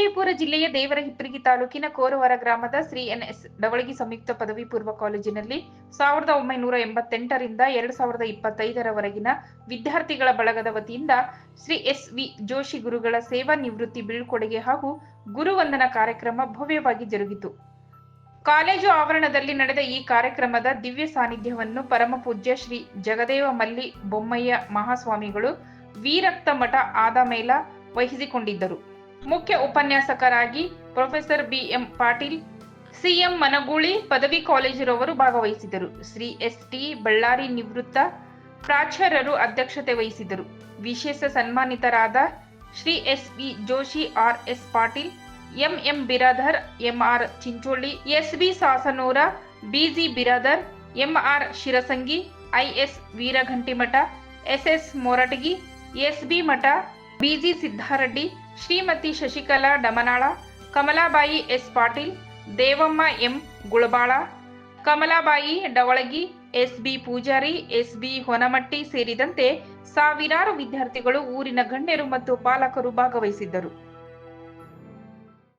ವಿಜಯಪುರ ಜಿಲ್ಲೆಯ ದೇವರಹಿಪ್ಪರಗಿ ತಾಲೂಕಿನ ಕೋರವಾರ ಗ್ರಾಮದ ಶ್ರೀ ಎನ್ ಎಸ್ ಡವಳಗಿ ಸಂಯುಕ್ತ ಪದವಿ ಪೂರ್ವ ಕಾಲೇಜಿನಲ್ಲಿ ಸಾವಿರದ ಒಂಬೈನೂರ ಎಂಬತ್ತೆಂಟರಿಂದ ಎರಡ್ ಸಾವಿರದ ಇಪ್ಪತ್ತೈದರವರೆಗಿನ ವಿದ್ಯಾರ್ಥಿಗಳ ಬಳಗದ ವತಿಯಿಂದ ಶ್ರೀ ಎಸ್ ವಿ ಜೋಶಿ ಗುರುಗಳ ಸೇವಾ ನಿವೃತ್ತಿ ಬೀಳ್ಕೊಡುಗೆ ಹಾಗೂ ಗುರುವಂದನಾ ಕಾರ್ಯಕ್ರಮ ಭವ್ಯವಾಗಿ ಜರುಗಿತು. ಕಾಲೇಜು ಆವರಣದಲ್ಲಿ ನಡೆದ ಈ ಕಾರ್ಯಕ್ರಮದ ದಿವ್ಯ ಸಾನ್ನಿಧ್ಯವನ್ನು ಪರಮಪೂಜ್ಯ ಶ್ರೀ ಜಗದೇವ ಮಲ್ಲಿ ಬೊಮ್ಮಯ್ಯ ಮಹಾಸ್ವಾಮಿಗಳು ವೀರಕ್ತ ಮಠ ಆದಮೇಲ ವಹಿಸಿಕೊಂಡಿದ್ದರು. ಮುಖ್ಯ ಉಪನ್ಯಾಸಕರಾಗಿ professor B M Patil, C M Managuli ಪದವಿ ಕಾಲೇಜಿನವರು ಭಾಗವಹಿಸಿದರು. ಶ್ರೀ ಎಸ್ ಟಿ ಬಳ್ಳಾರಿ ನಿವೃತ್ತ ಪ್ರಾಚಾರ್ಯರು ಅಧ್ಯಕ್ಷತೆ ವಹಿಸಿದರು. ವಿಶೇಷ ಸನ್ಮಾನಿತರಾದ Shri S V Joshi, R S Patil, M M Biradar M R Chincholi S B Sasanur B G Biradar M R Shirasangi I S Veeraghantimath S S Moratagi S B Math B G Siddareddy Shrimati Shashikala Damanal, Kamalabai S Patil, Devamma M Gulabal, Kamalabai Davalagi, S B Pujari, S B Honamatti ಸೇರಿದಂತೆ ಸಾವಿರಾರು ವಿದ್ಯಾರ್ಥಿಗಳು ಊರಿನ ಗಣ್ಯರು ಮತ್ತು ಪಾಲಕರು ಭಾಗವಹಿಸಿದ್ದರು.